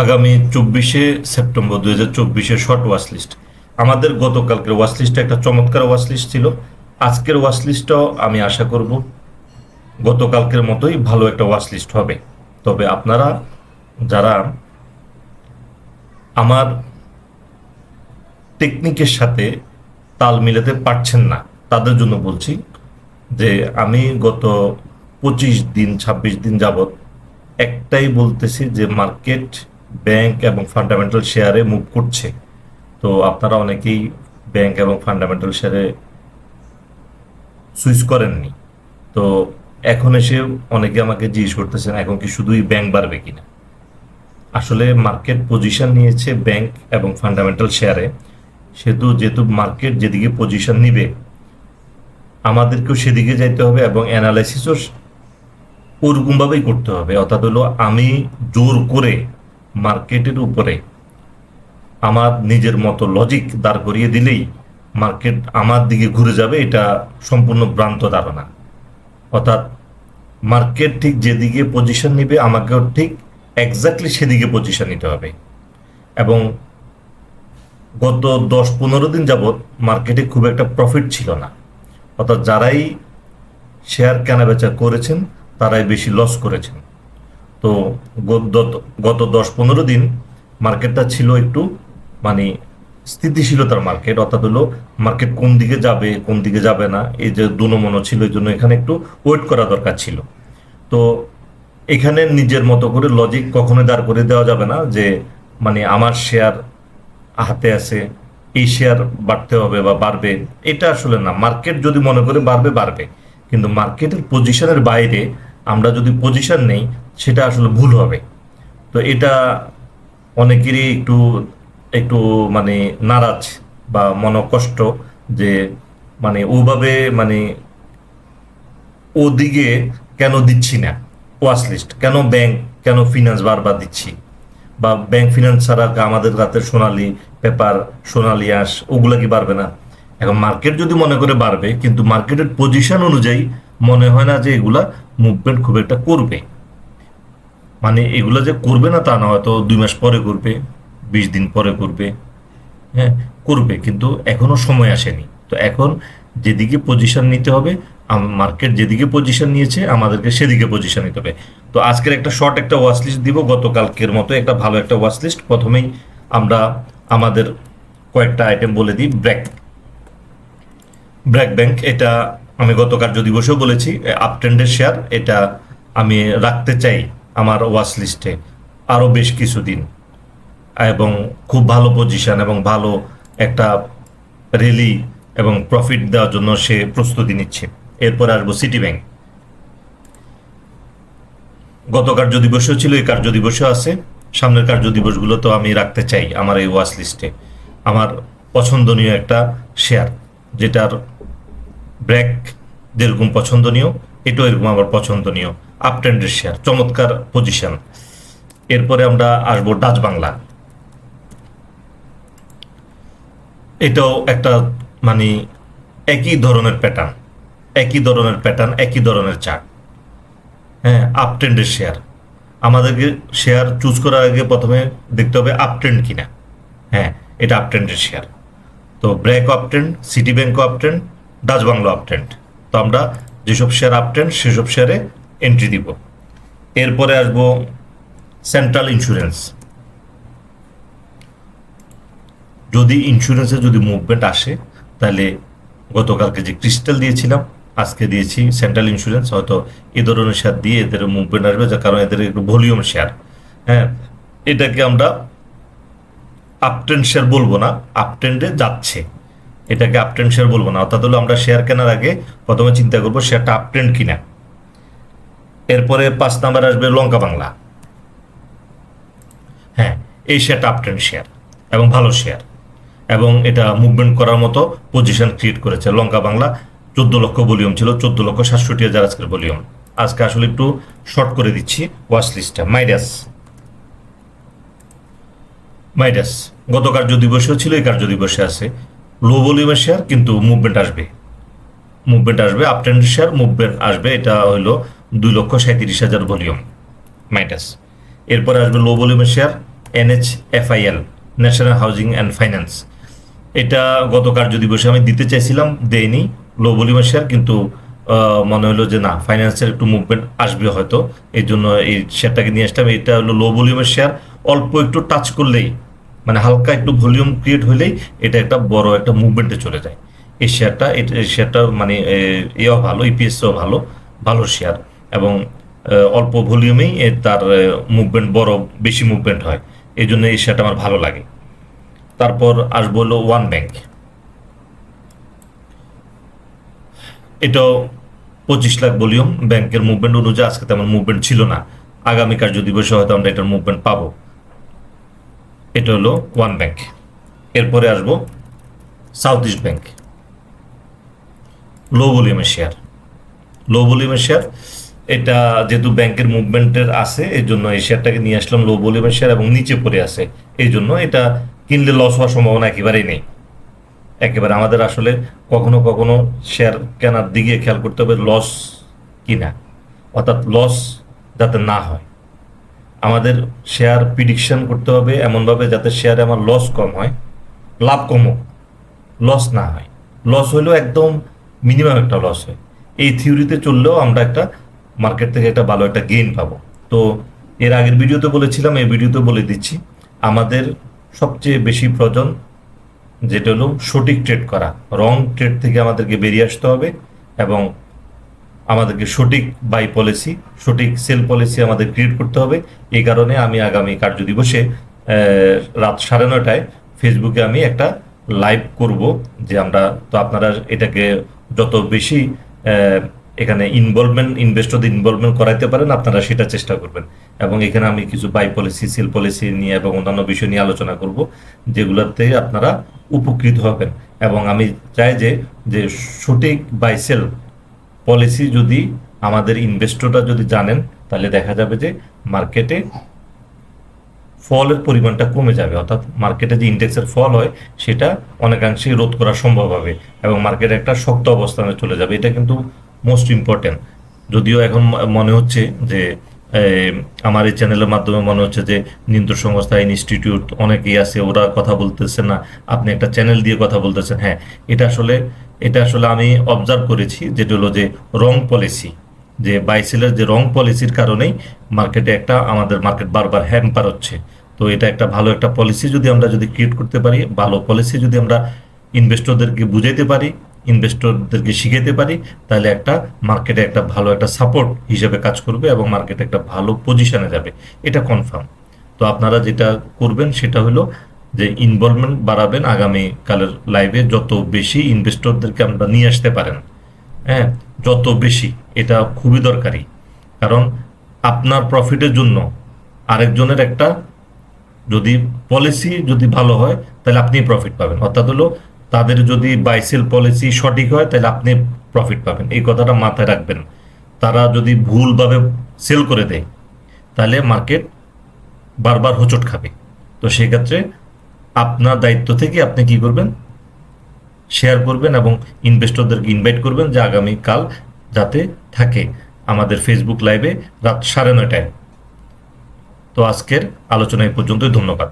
আগামী চব্বিশে সেপ্টেম্বর দুই হাজার চব্বিশের শর্ট ওয়াচ লিস্ট আমাদের গতকালকের ওয়াচ লিস্টে একটা চমৎকার ওয়াচ লিস্ট ছিল। আজকের ওয়াচ লিস্টটাও আমি আশা করব গতকালকের মতোই ভালো একটা ওয়াচ লিস্ট হবে। তবে আপনারা যারা আমার টেকনিকের সাথে তাল মিলাতে পারছেন না, তাদের জন্য বলছি যে আমি গত পঁচিশ দিন, ছাব্বিশ দিন যাবত একটাই বলতেছি যে মার্কেট ব্যাংক এবং ফান্ডামেন্টাল শেয়ারে মুভ করছে। তো আপনারা অনেকেই ব্যাংক এবং ফান্ডামেন্টাল শেয়ারে সুইচ করেননি। তো এখন এসে অনেকে আমাকে জিজ্ঞেস করতেছেন, এখন কি শুধুই ব্যাংক বাড়বে কিনা? আসলে মার্কেট পজিশন নিয়েছে ব্যাংক এবং ফান্ডামেন্টাল শেয়ারে। সেহেতু যেহেতু মার্কেট যেদিকে পজিশন নিবে, আমাদেরকেও সেদিকে যাইতে হবে এবং অ্যানালাইসিসও ওরকমভাবেই করতে হবে। অর্থাৎ হলো আমি জোর করে মার্কেটের উপরে। আমার নিজের মতো লজিক দাঁড় করিয়ে দিলেই মার্কেট আমার দিকে ঘুরে যাবে, এটা সম্পূর্ণ ভ্রান্ত ধারণা। অর্থাৎ মার্কেট ঠিক যেদিকে পজিশন নিবে, আমাকেও ঠিক এক্স্যাক্টলি সেদিকে পজিশন নিতে হবে। এবং গত দশ পনেরো দিন যাবৎ মার্কেটে খুব একটা প্রফিট ছিল না। অর্থাৎ যারাই শেয়ার কেনাবেচা করেছেন, তারাই বেশি লস করেছেন। তো গত- দশ পনেরো দিন মার্কেটটা ছিল একটু মানে স্থিতিশীলতার মার্কেট, অর্থাৎ হলো মার্কেট কোন দিকে যাবে, কোন দিকে যাবে না, এই যে দুনমনো ছিল, এই জন্য এখানে একটু ওয়েট করা দরকার ছিল। তো এখানে নিজের মতো করে লজিক কখনোই দাঁড় করে দেওয়া যাবে না যে মানে আমার শেয়ার হাতে আছে, এই শেয়ার বাড়তে হবে বা বাড়বে, এটা আসলে না। মার্কেট যদি মনে করে বাড়বে বাড়বে। কিন্তু মার্কেটের পজিশনের বাইরে আমরা যদি পজিশন নেই সেটা আসলে ভুল হবে। তো এটা অনেকেরই একটু একটু মানে নারাজ বা মনকষ্ট যে মানে ওভাবে মানে ওদিকে কেন দিচ্ছি না? ওয়াচ লিস্ট কেন ব্যাংক কেন ফিনান্স বারবার দিচ্ছি? বা ব্যাংক ফিনান্স ছাড়া আমাদের রাতে সোনালি পেপার সোনালি আঁশ, ওগুলা কি বাড়বে না? এখন মার্কেট যদি মনে করে বাড়বে, কিন্তু মার্কেটের পজিশন অনুযায়ী মনে হয় না যে এগুলা মুভমেন্ট খুব একটা করবে। মানে এগুলো যে করবে না তা না, হয়তো দুই মাস পরে করবে, বিশ দিন পরে করবে হ্যাঁ করবে, কিন্তু এখনও সময় আসেনি। তো এখন যেদিকে পজিশন নিতে হবে মার্কেট যেদিকে পজিশন নিয়েছে, আমাদেরকে সেদিকে পজিশন নিতে হবে। তো আজকের একটা শর্ট একটা ওয়াচ লিস্ট দিব, গতকালকের মতো একটা ভালো একটা ওয়াচ লিস্ট প্রথমেই আমরা আমাদের কয়েকটা আইটেম বলে দিই, ব্র্যাক ব্র্যাক ব্যাংক, এটা আমি গত কার্য দিবসেও বলেছি আপট্রেন্ডের শেয়ার এটা আমি রাখতে চাই। আমার ওয়াচ লিস্টে আরও বেশ কিছুদিন। এবং খুব ভালো পজিশন এবং ভালো একটা রেলি এবং প্রফিট দেওয়ার জন্য সে প্রস্তুতি নিচ্ছে। এরপরে আসব সিটি ব্যাংক গত কার্য দিবসও ছিল, এই কার্য দিবসও আছে। সামনের কার্য দিবসগুলো তো আমি রাখতে চাই আমার এই ওয়াচ লিস্টে আমার পছন্দনীয় একটা শেয়ার যেটার ব্র্যাক যেরকম পছন্দনীয়। এটাও এরকম আমার পছন্দনীয় আপ আপট্রেন্ডের শেয়ার চমৎকার পজিশন এরপরে আমরা আসব ডাচ বাংলা। এটাও একটা মানে একই ধরনের প্যাটার্ন একই ধরনের প্যাটার্ন একই ধরনের চার্ট হ্যাঁ আপ ট্রেন্ডের শেয়ার আমাদেরকে শেয়ার চুজ করার আগে প্রথমে দেখতে হবে আপট্রেন্ড কিনা। হ্যাঁ এটা আপট্রেন্ডের শেয়ার তো BRAC uptrend City Bank uptrend Dutch Bangla uptrend তো আমরা যেসব শেয়ার আপট্রেন্ড সেসব শেয়ারে এন্ট্রি দিব। এরপরে আসব সেন্ট্রাল ইন্স্যুরেন্স যদি ইন্স্যুরেন্সে যদি মুভমেন্ট আসে, তাহলে গতকালকে যে ক্রিস্টাল দিয়েছিলাম, আজকে দিয়েছি সেন্ট্রাল ইন্স্যুরেন্স হয়তো এ ধরনের শেয়ার দিয়ে এদের মুভমেন্ট আসবে, যার কারণ এদের একটু ভলিউম শেয়ার হ্যাঁ এটাকে আমরা আপট্রেন্ড শেয়ার বলব না আপট্রেন্ডে যাচ্ছে। এটাকে আপট্রেন্ড শেয়ার বলব না। অর্থাৎ হলো আমরা শেয়ার কেনার আগে প্রথমে চিন্তা করব শেয়ারটা আপট্রেন্ড কিনা। এরপরে পাঁচ নাম্বার আসবে লঙ্কা বাংলা। হ্যাঁ এই শেয়ারটা আপট্রেন্ড শেয়ার এবং ভালো শেয়ার এবং এটা মুভমেন্ট করার মতো পজিশন ক্রিয়েট করেছে লঙ্কা বাংলা। চোদ্দ লক্ষ ভলিউম ছিল, চোদ্দ লক্ষ সাতষট্টি হাজার আজকের ভলিউম আজকে আসলে একটু শর্ট করে দিচ্ছি ওয়াচ লিস্টটা মাইডাস মাইডাস গত কার্য দিবসেও ছিল, এই কার্য দিবসে আছে। লো ভলিউমের শেয়ার কিন্তু মুভমেন্ট আসবে। মুভমেন্ট আসবে আপ ট্রেন্ড শেয়ার মুভমেন্ট আসবে, এটা হইল দুই লক্ষ সাঁত্রিশ হাজার ভলিউম মাইনাস এরপরে আসবে লো ভলিউমের share NHFIL National Housing and Finance এটা গত কার্য দিবসে আমি দিতে চাইছিলাম দেয়নি লো ভলিউমের শেয়ার কিন্তু মনে হলো যে না ফাইন্যান্সের একটু মুভমেন্ট আসবে হয়তো। এই জন্য এই শেয়ারটাকে নিয়ে আসলাম। এটা হলো লো ভলিউমের শেয়ার অল্প একটু টাচ করলেই মানে হালকা একটু ভলিউম ক্রিয়েট হলেই এটা একটা বড় একটা মুভমেন্টে চলে যায়। এই শেয়ারটা এই শেয়ারটা মানে এও ভালো ইপিএসও ভালো ভালো শেয়ার এবং অল্প ভলিউমেই তার মুভমেন্ট, বড়, বেশি মুভমেন্ট হয়। এই জন্য এই শেয়ারটা আমার ভালো লাগে। তারপর আসব হলো ওয়ান ব্যাংক এটাও পঁচিশ লাখ ভলিউম ব্যাংকের মুভমেন্ট অনুযায়ী, আজকে তেমন মুভমেন্ট ছিল না। আগামী কার্য দিবসে হয়তো আমরা এটার মুভমেন্ট পাবো। এটা হলো ওয়ান ব্যাংক এরপরে আসব সাউথ ইস্ট ব্যাংক লো ভলিউমের শেয়ার লো ভলিউমের শেয়ার এটা যেহেতু ব্যাংকের মুভমেন্টের আছে, এই জন্য এই শেয়ারটাকে নিয়ে আসলাম লো ভলিউমের শেয়ার এবং নিচে পড়ে আছে। এই জন্য এটা কিনলে লস হওয়ার সম্ভাবনা একেবারেই নেই। একেবারে আমাদের আসলে কখনো কখনো শেয়ার কেনার দিকে খেয়াল করতে হবে লস কিনা। অর্থাৎ লস যাতে না হয়। আমাদের শেয়ার প্রিডিকশন করতে হবে এমনভাবে যাতে শেয়ারে আমার লস কম হয়, লাভ কম হোক লস না হয়। লস হইলেও একদম মিনিমাম একটা লস হয়। এই থিওরিতে চললেও আমরা একটা মার্কেট থেকে একটা ভালো একটা গেইন পাবো। তো এর আগের ভিডিওতে বলেছিলাম, এই ভিডিওতে বলে দিচ্ছি, আমাদের সবচেয়ে বেশি প্রয়োজন যেটা হলো সঠিক ট্রেড করা রং ট্রেড থেকে আমাদেরকে বেরিয়ে আসতে হবে এবং আমাদেরকে সঠিক বাই পলিসি সঠিক সেল পলিসি আমাদের ক্রিয়েট করতে হবে। এই কারণে আমি আগামী কার্য দিবসে রাত সাড়ে নয়টায় ফেসবুকে আমি একটা লাইভ করব যে আমরা, তো আপনারা এটাকে যত বেশি এখানে ইনভলভমেন্ট ইনভেস্টরদের ইনভলভমেন্ট করাইতে পারেন, আপনারা সেটা চেষ্টা করবেন। এবং এখানে আমি কিছু বাই পলিসি সেল পলিসি নিয়ে এবং অন্যান্য বিষয় নিয়ে আলোচনা করব, যেগুলোতে আপনারা উপকৃত হবেন। এবং আমি চাই যে যে সঠিক বাই সেল পলিসি যদি আমাদের ইনভেস্টররা যদি জানেন, তাহলে দেখা যাবে যে মার্কেটে ফলের পরিমাণটা কমে যাবে। অর্থাৎ মার্কেটে যে ইন্ডেক্সের ফল হয়, সেটা অনেকাংশেই রোধ করা সম্ভব হবে এবং মার্কেট একটা শক্ত অবস্থানে চলে যাবে। এটা কিন্তু মোস্ট ইম্পর্টেন্ট যদিও এখন মনে হচ্ছে যে আমার এই চ্যানেলের মাধ্যমে মনে হচ্ছে যে নিয়ন্ত্রণ সংস্থা ইনস্টিটিউট অনেকেই আছে, ওরা কথা বলতেছে না। আপনি একটা চ্যানেল দিয়ে কথা বলতেছেন। হ্যাঁ এটা আসলে এটা আসলে আমি অবজার্ভ করেছি, যেটা হলো যে রং পলিসি যে বাইসেলের যে রং পলিসির কারণেই মার্কেটে একটা আমাদের মার্কেট বারবার হ্যাম্পার হচ্ছে। তো এটা একটা ভালো একটা পলিসি যদি আমরা যদি ক্রিয়েট করতে পারি, ভালো পলিসি যদি আমরা ইনভেস্টরদেরকে বুঝাইতে পারি ইনভেস্টরদেরকে শিখাইতে পারি, তাহলে একটা মার্কেটে একটা ভালো একটা সাপোর্ট হিসেবে কাজ করবে এবং মার্কেটে একটা ভালো পজিশনে যাবে। এটা কনফার্ম তো আপনারা যেটা করবেন সেটা হলো যে ইনভলভমেন্ট বাড়াবেন আগামী কালের লাইভে যত বেশি ইনভেস্টরদেরকে আমরা নিয়ে আসতে পারেন হ্যাঁ? যত বেশি, এটা খুবই দরকারি। কারণ আপনার প্রফিটের জন্য আরেকজনের একটা যদি পলিসি যদি ভালো হয়, তাহলে আপনি প্রফিট পাবেন। অর্থাৎ হলো তাদের যদি বাইসেল পলিসি সঠিক হয়, তাহলে আপনি প্রফিট পাবেন। এই কথাটা মাথায় রাখবেন। তারা যদি ভুলভাবে সেল করে দেয়, তাহলে মার্কেট বারবার হোঁচট খাবে। তো সেক্ষেত্রে আপনার দায়িত্ব থেকে আপনি কি করবেন? শেয়ার করবেন এবং ইনভেস্টরদেরকে ইনভাইট করবেন যে আগামীকাল যাতে থাকে আমাদের ফেসবুক লাইভে রাত সাড়ে নয়টায়। তো আজকের আলোচনা এই পর্যন্তই, ধন্যবাদ।